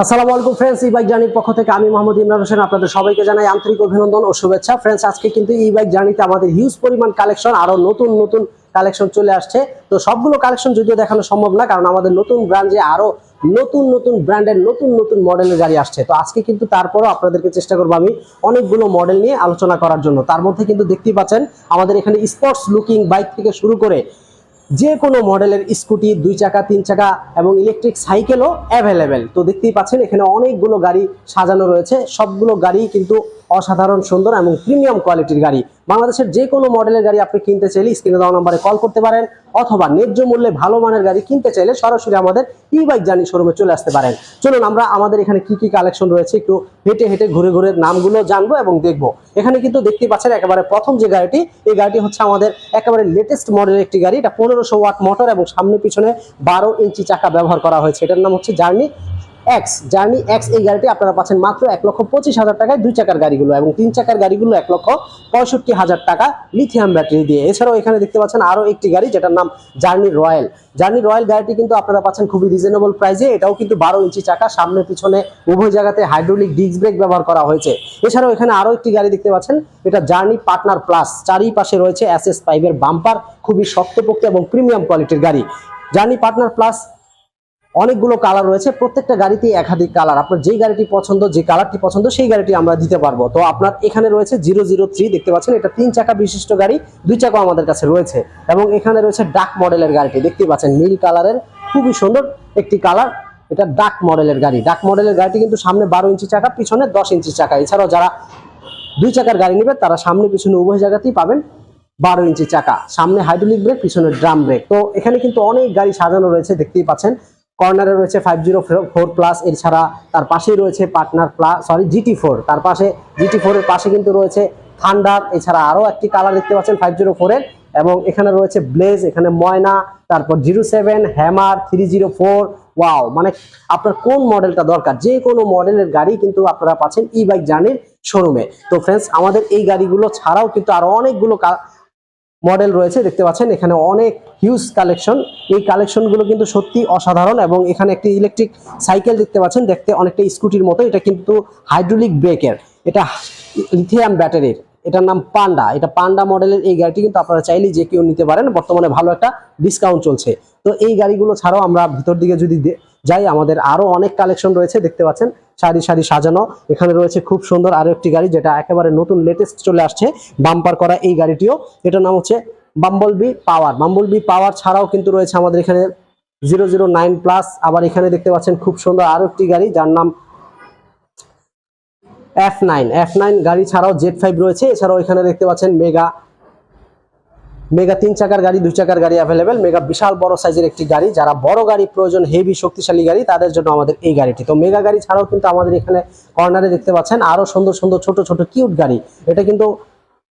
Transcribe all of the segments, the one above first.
আসসালামু আলাইকুম ফ্রেন্ডস ই বাইক জার্নির পক্ষ থেকে আমি মোহাম্মদ ইমরান হোসেন আপনাদের সবাইকে জানাই আন্তরিক অভিনন্দন ও শুভেচ্ছা। ফ্রেন্ডস আজকে কিন্তু ই বাইক জার্নিতে আমাদের হিউজ পরিমাণ কালেকশন আরও নতুন নতুন কালেকশন চলে আসছে। তো সবগুলো কালেকশন যদিও দেখানো সম্ভব না, কারণ আমাদের নতুন ব্র্যান্ডে আরও নতুন নতুন ব্র্যান্ডের নতুন নতুন মডেলের গাড়ি আসছে। তো আজকে কিন্তু তারপরও আপনাদেরকে চেষ্টা করব আমি অনেকগুলো মডেল নিয়ে আলোচনা করার জন্য। তার মধ্যে কিন্তু দেখতেই পাচ্ছেন, আমাদের এখানে স্পোর্টস লুকিং বাইক থেকে শুরু করে যে কোনো মডেলের স্কুটি, দুই চাকা, তিন চাকা এবং ইলেকট্রিক সাইকেলও অ্যাভেলেবেল তো দেখতেই পাচ্ছেন, এখানে অনেকগুলো গাড়ি সাজানো রয়েছে। সবগুলো গাড়ি কিন্তু অসাধারণ, সুন্দর এবং প্রিমিয়াম কোয়ালিটির গাড়ি। বাংলাদেশের যে কোনো মডেলের গাড়ি আপনি কিনতে চাইলে স্ক্রিনে দেওয়া নম্বরে কল করতে পারেন অথবা ন্যায্য মূল্যে ভালো মানের গাড়ি কিনতে চাইলে সরাসরি আমাদের ই বাইক জার্নি শোরুমে চলে আসতে পারেন। চলুন আমরা আমাদের এখানে কি কি কালেকশন রয়েছে একটু হেঁটে হেঁটে ঘুরে ঘুরে নামগুলো জানব এবং দেখব। এখানে কিন্তু দেখতে পাচ্ছেন একেবারে প্রথম যে গাড়িটি, এই গাড়িটি হচ্ছে আমাদের একেবারে লেটেস্ট মডেলের একটি গাড়ি। এটা পনেরোশো ওয়াট মোটর এবং সামনে পিছনে বারো ইঞ্চি চাকা ব্যবহার করা হয়েছে। এটার নাম হচ্ছে জার্নি এক্স জার্নি এক্স এই গাড়িটি আপনারা পাচ্ছেন মাত্র এক লক্ষ পঁচিশ হাজার টাকায় দুই চাকার গাড়িগুলো এবং তিন চাকার গাড়িগুলো এক লক্ষ পঁয়ষট্টি হাজার টাকা লিথিয়াম ব্যাটারি দিয়ে। এছাড়াও এখানে দেখতে পাচ্ছেন আরও একটি গাড়ি যেটার নাম জার্নি রয়্যাল জার্নি রয়্যাল গাড়িটি কিন্তু আপনারা পাচ্ছেন খুবই রিজনেবল প্রাইসে এটাও কিন্তু বারো ইঞ্চি চাকা, সামনে, পিছনে উভয় জায়গাতে হাইড্রোলিক ডিস্ক ব্রেক ব্যবহার করা হয়েছে। এছাড়াও এখানে আরও একটি গাড়ি দেখতে পাচ্ছেন, এটা জার্নি পার্টনার প্লাস চারিপাশে রয়েছে এস এস ফাইভের বাম্পার খুবই শক্তপোক্ত এবং প্রিমিয়াম কোয়ালিটির গাড়ি। জার্নি পার্টনার প্লাস অনেকগুলো কালার রয়েছে, প্রত্যেকটা গাড়িতেই একাধিক কালার আপনার যেই গাড়িটি পছন্দ, যে কালারটি পছন্দ, সেই গাড়িটি আমরা দিতে পারব। তো আপনার এখানে রয়েছে জিরো জিরো থ্রি দেখতে পাচ্ছেন, এটা তিন চাকা বিশিষ্ট গাড়ি, দুই চাকা আমাদের কাছে রয়েছে। এবং এখানে রয়েছে ডাক মডেলের গাড়িটি, দেখতে পাচ্ছেন নীল কালারের খুবই সুন্দর একটি কালার এটা ডাক মডেলের গাড়ি। ডাক মডেলের গাড়িটি কিন্তু সামনে বারো ইঞ্চি চাকা, পিছনে দশ ইঞ্চি চাকা। এছাড়াও যারা দুই চাকার গাড়ি নেবে, তারা সামনে পিছনে উভয় জায়গাতেই পাবেন বারো ইঞ্চি চাকা। সামনে হাইড্রোলিক ব্রেক পিছনে ড্রাম ব্রেক তো এখানে কিন্তু অনেক গাড়ি সাজানো রয়েছে, দেখতেই পাচ্ছেন। কর্নারে রয়েছে ফাইভ জিরো ফোর প্লাস এছাড়া তার পাশেই রয়েছে partner plus sorry GT four তার পাশে জিটি ফোরের পাশে কিন্তু রয়েছে থান্ডার এছাড়া আরও একটি কালার দেখতে পাচ্ছেন ফাইভ জিরো ফোরের এবং এখানে রয়েছে ব্লেজ এখানে ময়না তারপর zero seven hammer three zero four wow মানে আপনার কোন মডেলটা দরকার? যে কোনো মডেলের গাড়ি কিন্তু আপনারা পাচ্ছেন ই বাইক জার্নির শোরুমে তো ফ্রেন্ডস আমাদের এই গাড়িগুলো ছাড়াও কিন্তু আরও অনেকগুলো মডেল রয়েছে, দেখতে পাচ্ছেন, এখানে অনেক হিউজ কালেকশন এই কালেকশনগুলো কিন্তু সত্যি অসাধারণ এবং এখানে একটি ইলেকট্রিক সাইকেল দেখতে পাচ্ছেন, দেখতে অনেকটা স্কুটির মতো। এটা কিন্তু হাইড্রোলিক ব্রেকের এটা লিথিয়াম ব্যাটারির এটার নাম পান্ডা এটা পান্ডা মডেলের এই গাড়িটি কিন্তু আপনারা চাইলেই যে কেউ নিতে পারেন। বর্তমানে ভালো একটা ডিসকাউন্ট চলছে। তো এই গাড়িগুলো ছাড়াও আমরা ভিতর দিকে যদি যাই, আমাদের আরও অনেক কালেকশন রয়েছে, দেখতে পাচ্ছেন? সারি সারি সাজানো। এখানে রয়েছে খুব সুন্দর আরও একটি গাড়ি, যেটা একেবারে নতুন লেটেস্ট চলে আসছে বাম্পার করা এই গাড়িটিও। এটার নাম হচ্ছে bumble bee power bumble bee power ছাড়াও কিন্তু রয়েছে আমাদের এখানে জিরো জিরো নাইন প্লাস আবার এখানে দেখতে পাচ্ছেন খুব সুন্দর আরও একটি গাড়ি, যার নাম এফ নাইন এফ নাইন গাড়ি ছাড়াও জেড ফাইভ রয়েছে। এছাড়াও এখানে দেখতে পাচ্ছেন মেগা মেগা তিন চাকার গাড়ি, দুই চাকার গাড়ি অ্যাভেলেবেল মেগা বিশাল বড় সাইজের একটি গাড়ি। যারা বড় গাড়ি প্রয়োজন হেভি শক্তিশালী গাড়ি, তাদের জন্য আমাদের এই গাড়িটি। তো মেগা গাড়ি ছাড়াও কিন্তু আমাদের এখানে কর্নারে দেখতে পাচ্ছেন, আরও সুন্দর সুন্দর, ছোট ছোট কিউট গাড়ি। এটা কিন্তু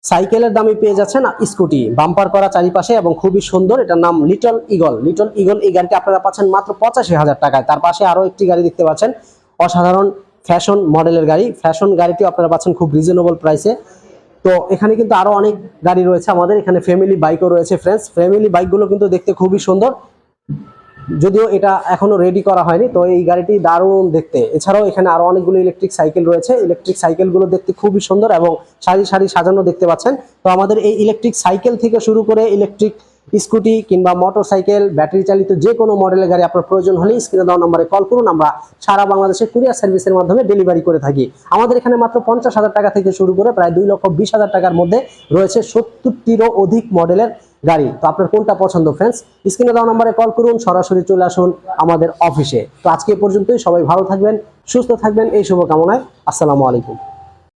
সাইকেলের দামে পেয়ে যাচ্ছেন স্কুটি। বাম্পার করা চারিপাশে এবং খুবই সুন্দর, এটার নাম লিটল ইগল লিটল ইগল এই গাড়িটি আপনারা পাচ্ছেন মাত্র পঁচাশি হাজার টাকায়। তার পাশে আরও একটি গাড়ি দেখতে পাচ্ছেন, অসাধারণ ফ্যাশন মডেলের গাড়ি। ফ্যাশন গাড়িটিও আপনারা পাচ্ছেন খুব রিজনেবল প্রাইসে তো এখানে কিন্তু আরও অনেক গাড়ি রয়েছে আমাদের। এখানে ফ্যামিলি বাইকও রয়েছে ফ্রেন্ডস ফ্যামিলি বাইকগুলো কিন্তু দেখতে খুবই সুন্দর। যদিও এটা এখনও রেডি করা হয়নি, তো এই গাড়িটি দারুণ দেখতে। এছাড়াও এখানে আরও অনেকগুলো ইলেকট্রিক সাইকেল রয়েছে। ইলেকট্রিক সাইকেলগুলো দেখতে খুবই সুন্দর এবং সারি সারি সাজানো দেখতে পাচ্ছেন। তো আমাদের এই ইলেকট্রিক সাইকেল থেকে শুরু করে ইলেকট্রিক স্কুটি কিংবা মোটর সাইকেল ব্যাটারি চালিত যে কোনো মডেলের গাড়ি আপনার প্রয়োজন হলে স্ক্রিনে দেওয়া নম্বরে কল করুন। আমরা সারা বাংলাদেশে কুরিয়ার সার্ভিসের মাধ্যমে ডেলিভারি করে থাকি। আমাদের এখানে মাত্র পঞ্চাশ হাজার টাকা থেকে শুরু করে প্রায় দুই লক্ষ বিশ হাজার টাকার মধ্যে রয়েছে সত্তরটিরও অধিক মডেলের গাড়ি। তো আপনার কোনটা পছন্দ ফ্রেন্ডস স্ক্রিনে দেওয়া নম্বরে কল করুন, সরাসরি চলে আসুন আমাদের অফিসে তো আজকে পর্যন্তই। সবাই ভালো থাকবেন, সুস্থ থাকবেন। এই শুভকামনায় আসসালামু আলাইকুম।